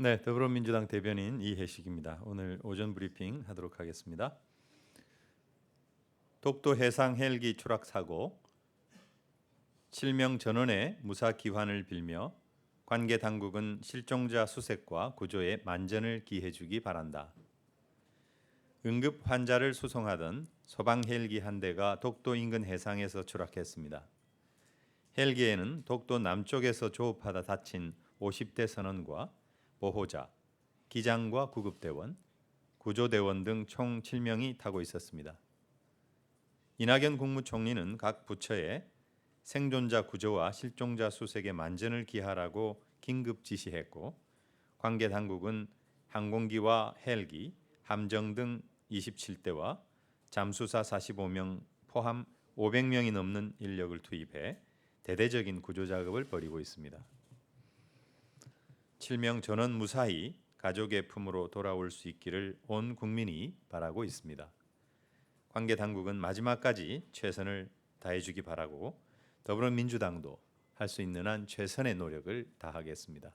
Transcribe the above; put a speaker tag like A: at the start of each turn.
A: 네, 더불어민주당 대변인 이혜식입니다. 오늘 오전 브리핑 하도록 하겠습니다. 독도 해상 헬기 추락 사고 7명 전원의 무사 기환을 빌며 관계 당국은 실종자 수색과 구조에 만전을 기해 주기 바란다. 응급 환자를 수송하던 소방 헬기 한 대가 독도 인근 해상에서 추락했습니다. 헬기에는 독도 남쪽에서 조업하다 다친 50대 선원과 보호자, 기장과 구급대원, 구조대원 등 총 7명이 타고 있었습니다. 이낙연 국무총리는 각 부처에 생존자 구조와 실종자 수색에 만전을 기하라고 긴급 지시했고 관계 당국은 항공기와 헬기, 함정 등 27대와 잠수사 45명 포함 500명이 넘는 인력을 투입해 대대적인 구조 작업을 벌이고 있습니다. 7명 전원 무사히 가족의 품으로 돌아올 수 있기를 온 국민이 바라고 있습니다. 관계 당국은 마지막까지 최선을 다해 주기 바라고 더불어민주당도 할 수 있는 한 최선의 노력을 다하겠습니다.